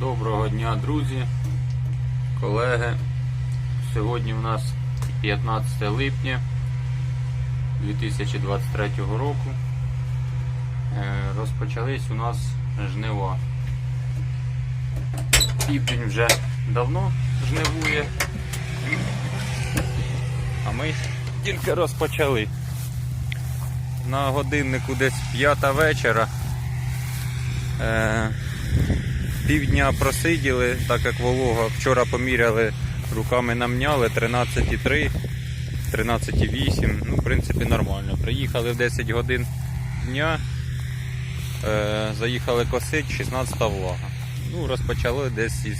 Доброго дня, друзі, колеги. Сьогодні у нас 15 липня 2023 року. Е, Розпочались у нас жнива. Південь вже давно жнивує, а ми тільки розпочали. На годиннику десь п'ята вечора. Півдня просиділи, так як волога. Вчора поміряли, руками намняли 13,3, 13,8. Ну, в принципі, нормально. Приїхали в 10 годин дня, е, заїхали косить, 16 влага. Ну, розпочали десь із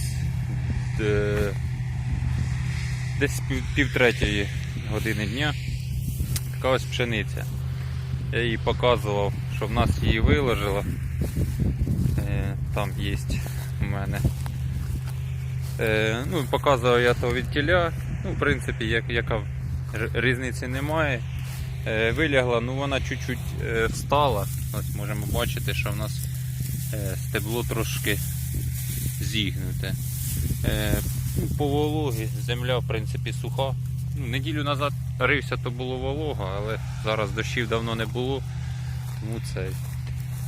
е, десь пів, півтретьої години дня. Така ось пшениця. Я їй показував, що в нас її виложило. Е, Там є у мене. Е, ну, показував я то від кіля. Ну, в принципі, як, яка різниці немає. Е, вилягла, ну вона чуть-чуть встала. Ось можемо бачити, що в нас стебло трошки зігнуте. Ну, по вологі земля в принципі суха. Ну, неділю назад рився, то було волого, але зараз дощів давно не було. Тому це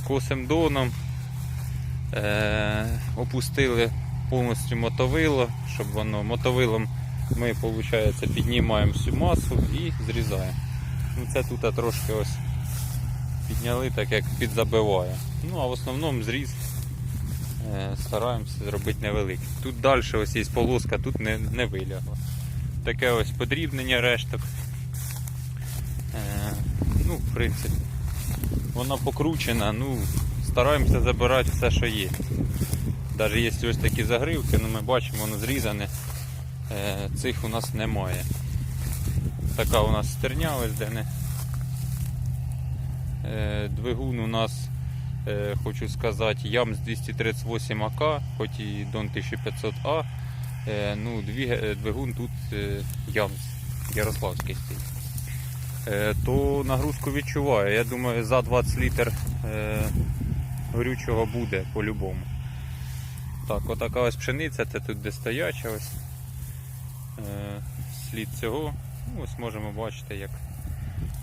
косим доном. Е, опустили повністю мотовило, щоб воно мотовилом ми виходить, піднімаємо всю масу і зрізаємо. Ну, це тут трошки ось підняли, так як підзабиває. Ну а в основному зріз е, стараємося зробити невеликий. Тут далі ось є полоска, тут не, не вилягло. Таке ось подрібнення решток. Е, ну, в принципі, вона покручена, ну, стараємося забирати все, що є. Навіть є ось такі загривки, ну ми бачимо, воно зрізане. Е, цих у нас немає. Така у нас стерня ось де не. Е, двигун у нас, е, хочу сказати, ям з 238 АК, хоч і Дон 1500А. Е, ну, двигун тут Ямс Ярославський стоїть. Е, то нагрузку відчуваю. Я думаю, за 20 літр е, горючого буде по-любому. Так, отака ось пшениця, це тут де стояча ось. Е, слід цього. Ну, ось можемо бачити, як,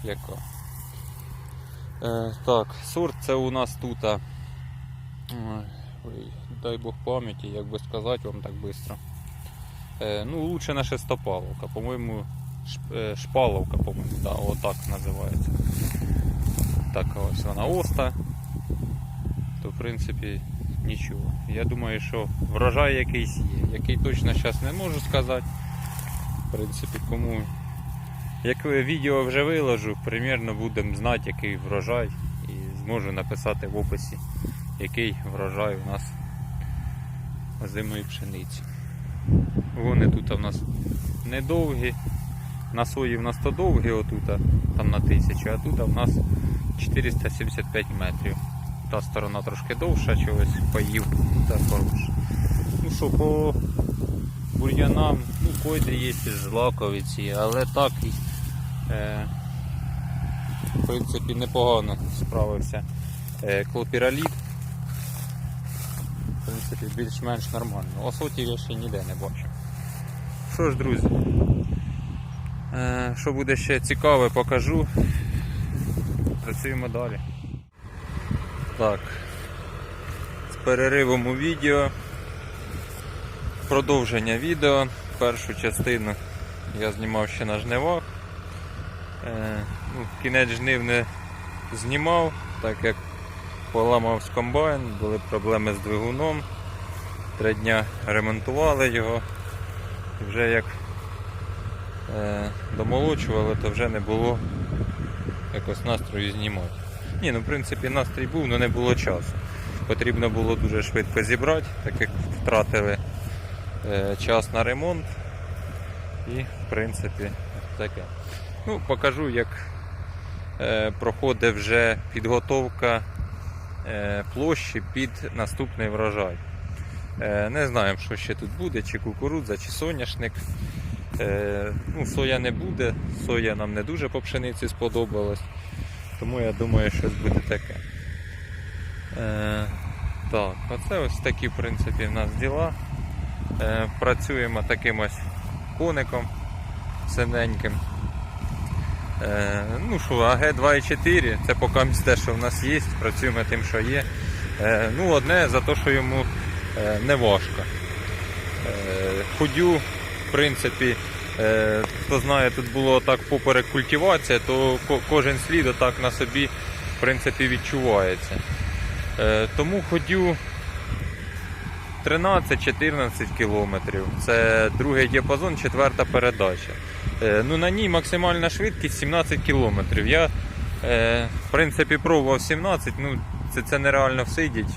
яка. Так, сорт це у нас тут. ой, дай Бог пам'яті, як би сказати вам так швидко. Ну, лучше на шестопаловка, по-моєму, шпаловка, по-моєму, да, отак називається. Така ось вона оста. То в принципі нічого. Я думаю, що врожай якийсь є. Який точно зараз не можу сказати. В принципі, кому. Як відео вже виложу, примірно будемо знати, який врожай. І зможу написати в описі, який врожай у нас озимої пшениці. Вони тут у нас недовгі. На сої в нас то довгі отут, там на тисячу, а тут в нас 475 метрів. Та сторона трошки довша, чогось поїв та хороша. Ну що, по бур'янам, ну койди є з злаковиці, але так е, в принципі непогано справився е, клопіраліт. В принципі, більш-менш нормально. Осотів я ще ніде не бачу. Що ж, друзі, що буде ще цікаве, покажу. Працюємо далі. Так, з переривом у відео. Продовження відео. Першу частину я знімав ще на жнивах. Е, ну, кінець жнив не знімав, так як поламався комбайн, були проблеми з двигуном. Три дня ремонтували його. Вже як е, домолочували, то вже не було якось настрою знімати. Ні, ну в принципі настрій був, але не було часу. Потрібно було дуже швидко зібрати, так як втратили е, час на ремонт. І в принципі таке. Ну, покажу, як е, проходить вже підготовка е, площі під наступний врожай. Е, не знаємо, що ще тут буде, чи кукурудза, чи соняшник. Е, ну, соя не буде, соя нам не дуже по пшениці сподобалась. Тому я думаю, щось буде таке. Е, Так, оце ось такі, в принципі, в нас діла. Е, працюємо таким ось коником синеньким. Е, ну що, АГ 2.4, це поки те, що в нас є, працюємо тим, що є. Е, ну, одне за те, що йому е, не важко. Е, ходю, в принципі, е, хто знає, тут було так поперек культивація, то кожен слід отак на собі в принципі, відчувається. Е, тому ходю 13-14 кілометрів. Це другий діапазон, четверта передача. Е, ну, на ній максимальна швидкість 17 кілометрів. Я в принципі пробував 17, ну це, це нереально всидіть,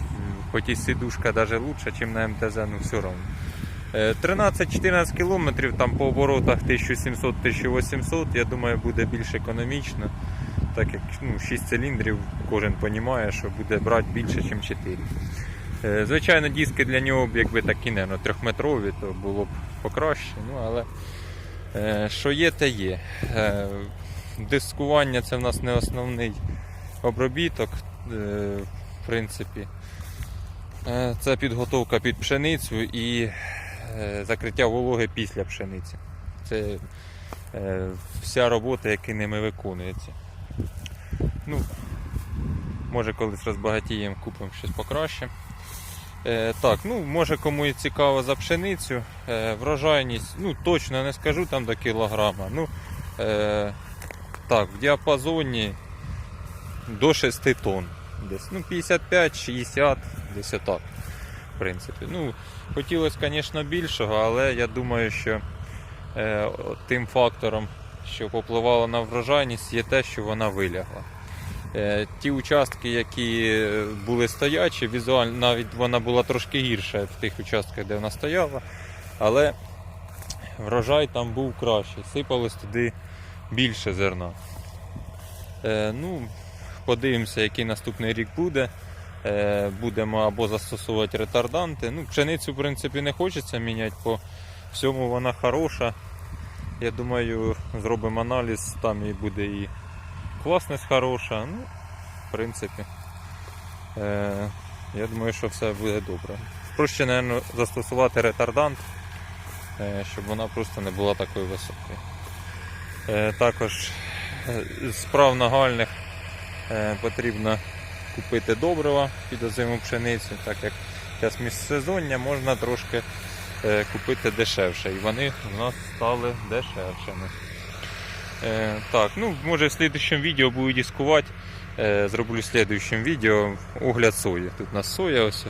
хоч і сидушка навіть лучше, ніж на МТЗ, ну все одно. Е, 13-14 кілометрів, там по оборотах 1700-1800, я думаю, буде більш економічно. Так як ну, 6 циліндрів, кожен розуміє, що буде брати більше, ніж 4. Е, Звичайно, диски для нього, б, якби такі не ну, трьохметрові, то було б покраще. Ну, але е, що є, те є. Е, Дискування це в нас не основний обробіток. Е, в принципі, Е, це підготовка під пшеницю і е, закриття вологи після пшениці. Це е, вся робота, яка ними виконується. Ну, може колись розбагатіємо, купимо щось покраще. Е, так, ну може кому і цікаво за пшеницю. Е, врожайність, ну точно не скажу там до кілограма. Ну, е, так, в діапазоні до 6 тонн. Десь, ну, 55-60, десь отак. В принципі. Ну, хотілося, звісно, більшого, але я думаю, що е, тим фактором, що попливало на врожайність, є те, що вона вилягла. Е, ті участки, які е, були стоячі, візуально навіть вона була трошки гірша в тих участках, де вона стояла, але врожай там був кращий, сипалось туди більше зерна. Е, ну, подивимося, який наступний рік буде. Е, будемо або застосовувати ретарданти. Ну, пшеницю, в принципі, не хочеться міняти, по всьому вона хороша. Я думаю, зробимо аналіз, там і буде і класність хороша. Ну, в принципі, е, я думаю, що все буде добре. Проще, мабуть, застосувати ретардант, е, щоб вона просто не була такою високою. Е, також е, справ нагальних е, потрібно купити добрива під озиму пшеницю, так як зараз міжсезоння можна трошки е, купити дешевше. І вони в нас стали дешевшими. Е, так, ну може в слідчому відео буду дискувати. Е, зроблю в слідчому відео огляд сої. Тут у нас соя ось.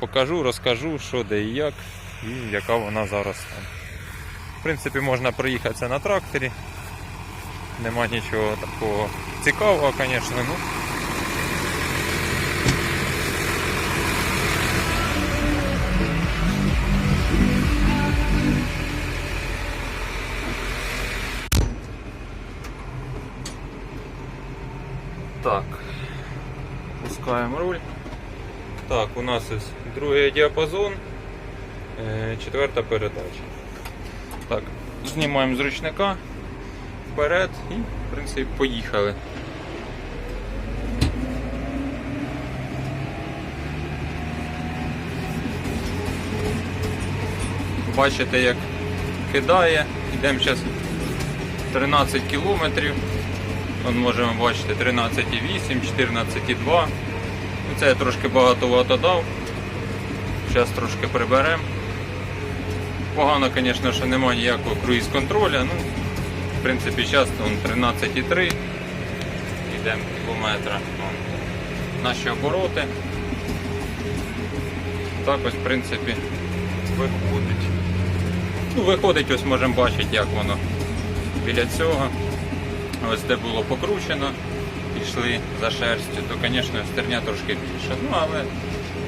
Покажу, розкажу, що де і як, і яка вона зараз там. В принципі, можна проїхатися на тракторі. Нема нічого такого цікавого, звісно. Ну. Так. Пускаємо руль. Так, у нас ось другий діапазон, е, четверта передача. Так, знімаємо з ручника вперед і, в принципі, поїхали. Бачите, як кидає. Йдемо зараз 13 кілометрів. Вон можемо бачити 13,8, 14,2. Ну, Це я трошки багатовато дав. Зараз трошки приберемо. Погано, звісно, що немає ніякого круїз контроля. Ну, в принципі, зараз 13,3. Йдемо кілометра. Наші обороти. Так ось, в принципі, виходить. Ну, виходить, ось можемо бачити, як воно біля цього. Ось де було покручено, пішли за шерстю, то, звісно, стерня трошки більша. Ну, але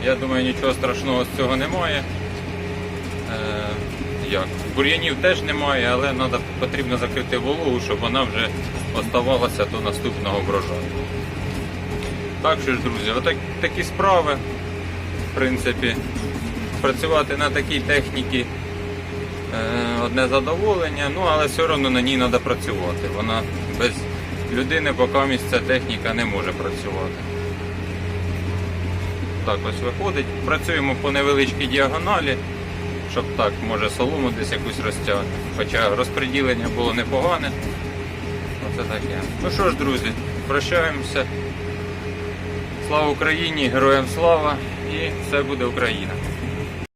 я думаю, нічого страшного з цього немає. Е, як? Бур'янів теж немає, але надо, потрібно закрити вологу, щоб вона вже оставалася до наступного врожаю. Так що ж, друзі, отак, такі справи. В принципі, працювати на такій техніці одне задоволення, ну але все одно на ній треба працювати. Вона без людини, поки ця техніка не може працювати. так ось виходить. Працюємо по невеличкій діагоналі, щоб так, може солому десь якусь розтягти. Хоча розподілення було непогане. Оце таке. Ну що ж, друзі, прощаємося. Слава Україні, героям слава і все буде Україна.